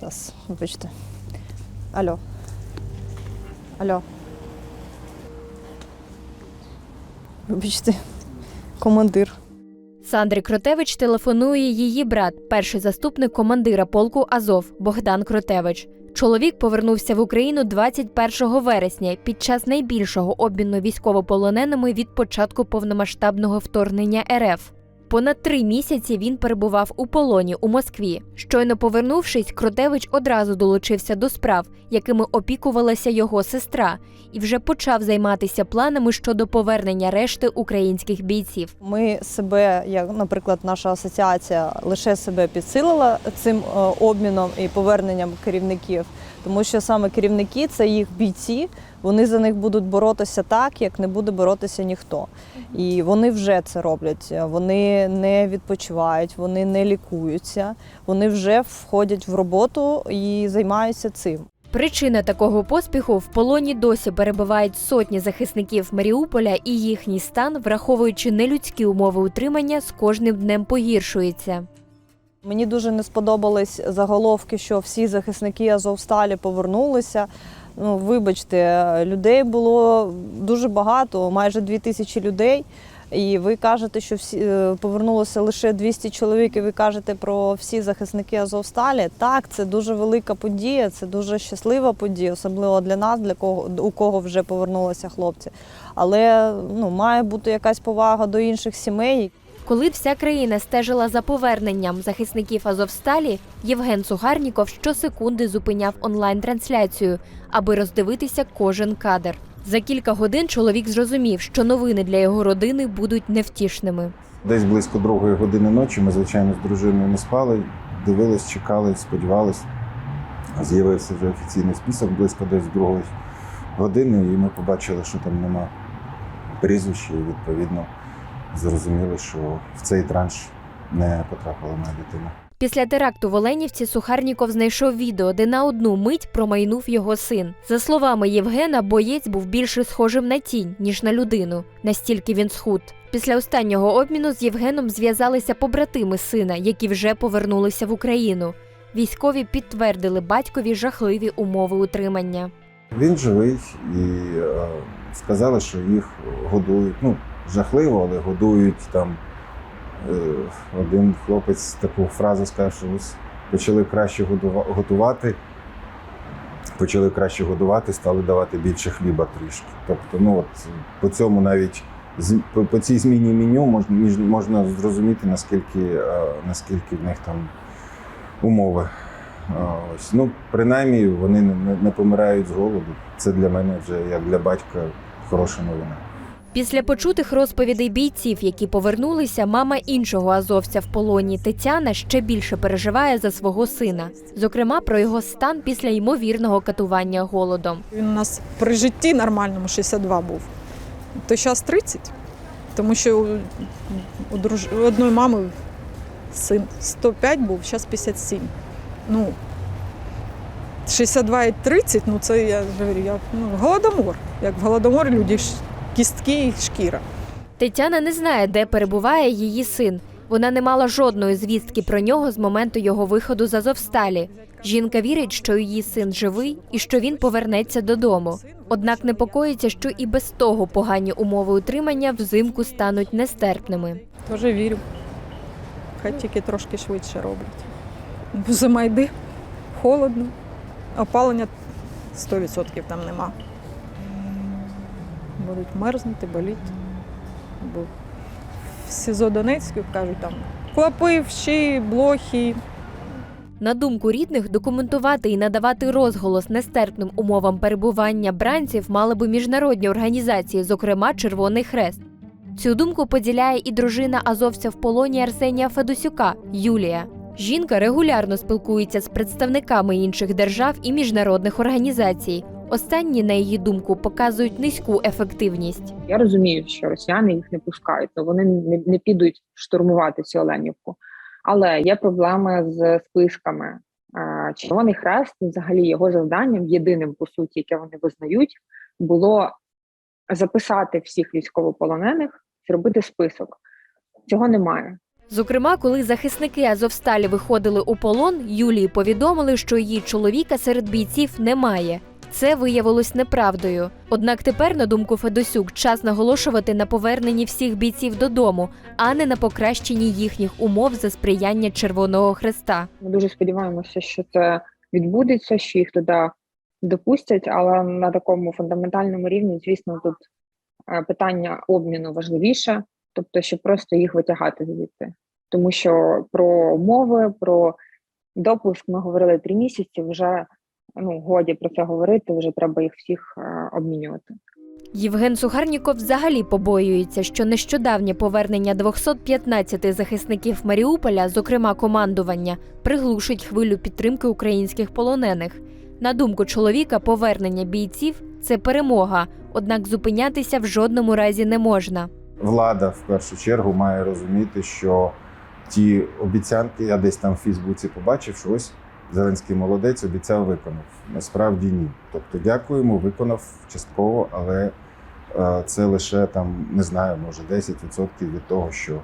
Зараз, вибачте. Алло. Алло. Вибачте. Командир. Сандрі Кротевич телефонує її брат, перший заступник командира полку Азов Богдан Кротевич. Чоловік повернувся в Україну 21 вересня під час найбільшого обміну військовополоненими від початку повномасштабного вторгнення РФ. Понад три місяці він перебував у полоні у Москві. Щойно повернувшись, Кротевич одразу долучився до справ, якими опікувалася його сестра, і вже почав займатися планами щодо повернення решти українських бійців. Ми себе, як, наприклад, наша асоціація лише себе підсилила цим е, обміном і поверненням керівників, тому що саме керівники це їх бійці. Вони за них будуть боротися так, як не буде боротися ніхто. І вони вже це роблять. Вони не відпочивають, вони не лікуються, вони вже входять в роботу і займаються цим. Причина такого поспіху в полоні досі перебувають сотні захисників Маріуполя, і їхній стан, враховуючи нелюдські умови утримання, з кожним днем погіршується. Мені дуже не сподобались заголовки, що всі захисники Азовсталі повернулися. Ну, вибачте, людей було дуже багато, майже дві тисячі людей. І ви кажете, що всі е, повернулося лише 200 чоловік, і ви кажете про всі захисники Азовсталі. Так, це дуже велика подія, це дуже щаслива подія, особливо для нас, для кого у кого вже повернулися хлопці. Але ну, має бути якась повага до інших сімей, Коли вся країна стежила за поверненням захисників Азовсталі, Євген Сугарніков щосекунди зупиняв онлайн-трансляцію, аби роздивитися кожен кадр. За кілька годин чоловік зрозумів, що новини для його родини будуть невтішними. Десь близько другої години ночі ми, звичайно, з дружиною не спали, дивились, чекали, сподівались. З'явився вже офіційний список близько десь другої години, і ми побачили, що там нема прізвища, і відповідно зрозуміли, що в цей транш не потрапила моя дитина. Після теракту в Оленівці Сухарніков знайшов відео, де на одну мить промайнув його син. За словами Євгена, боєць був більше схожим на тінь, ніж на людину. Настільки він схуд. Після останнього обміну з Євгеном зв'язалися побратими сина, які вже повернулися в Україну. Військові підтвердили батькові жахливі умови утримання. Він живий і е, сказали, що їх годують. Ну, жахливо, але годують там. Е, один хлопець таку фразу сказав, що почали краще готувати, почали краще годувати, стали давати більше хліба трішки. Тобто, ну от по цьому навіть по, цій зміні меню можна, можна зрозуміти, наскільки, е, наскільки в них там умови. Ось. Ну, принаймні, вони не помирають з голоду. Це для мене вже як для батька хороша новина. Після почутих розповідей бійців, які повернулися, мама іншого азовця в полоні Тетяна ще більше переживає за свого сина, зокрема про його стан після ймовірного катування голодом. Він у нас при житті нормальному 62 був. То зараз 30. Тому що у, друж... у одної мами син 105 був, зараз 57. Ну, 62 і 30, ну це я говорю, я, ну, голодомор. Як в голодоморі люди кістки і шкіра. Тетяна не знає, де перебуває її син. Вона не мала жодної звістки про нього з моменту його виходу з Азовсталі. Жінка вірить, що її син живий і що він повернеться додому. Однак непокоїться, що і без того погані умови утримання взимку стануть нестерпними. Теж вірю. Хай тільки трошки швидше роблять. Бо зима йде, холодно, опалення 100% там нема. Будуть мерзнути, боліти. Бо в СІЗО Донецьку кажуть там клопи, вщі, блохи, На думку рідних, документувати і надавати розголос нестерпним умовам перебування бранців мали би міжнародні організації, зокрема Червоний Хрест. Цю думку поділяє і дружина азовця в полоні Арсенія Федосюка Юлія. Жінка регулярно спілкується з представниками інших держав і міжнародних організацій. Останні, на її думку, показують низьку ефективність. Я розумію, що росіяни їх не пускають, то вони не, не підуть штурмувати цю Оленівку. Але є проблеми з списками. Червоний хрест, взагалі, його завданням, єдиним по суті, яке вони визнають, було записати всіх військовополонених, зробити список. Цього немає. Зокрема, коли захисники Азовсталі виходили у полон, Юлії повідомили, що її чоловіка серед бійців немає. Це виявилось неправдою. Однак тепер, на думку Федосюк, час наголошувати на поверненні всіх бійців додому, а не на покращенні їхніх умов за сприяння Червоного Хреста. Ми дуже сподіваємося, що це відбудеться, що їх туди допустять, але на такому фундаментальному рівні, звісно, тут е, питання обміну важливіше, тобто, щоб просто їх витягати звідти. Тому що про умови, про допуск ми говорили три місяці. Вже ну годі про це говорити. Вже треба їх всіх е, обмінювати. Євген Сухарніков взагалі побоюється, що нещодавнє повернення 215 захисників Маріуполя, зокрема командування, приглушить хвилю підтримки українських полонених. На думку чоловіка, повернення бійців це перемога, однак зупинятися в жодному разі не можна. Влада в першу чергу має розуміти, що ті обіцянки, я десь там в Фейсбуці побачив, що ось Зеленський молодець обіцяв виконав. Насправді ні. Тобто, дякуємо, виконав частково, але е, це лише там не знаю, може 10% від того, що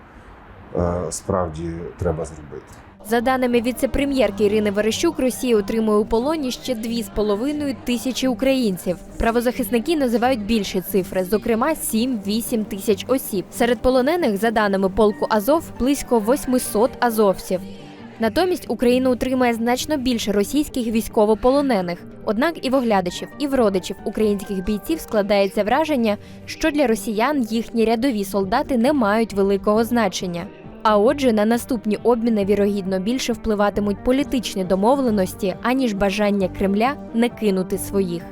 е, справді треба зробити. За даними віце-прем'єрки Ірини Верещук, Росія утримує у полоні ще 2,5 тисячі українців. Правозахисники називають більші цифри, зокрема 7-8 тисяч осіб. Серед полонених, за даними полку Азов, близько 800 азовців. Натомість Україна утримує значно більше російських військовополонених. Однак і в оглядачів, і в родичів українських бійців складається враження, що для росіян їхні рядові солдати не мають великого значення. А отже, на наступні обміни вірогідно більше впливатимуть політичні домовленості, аніж бажання Кремля не кинути своїх.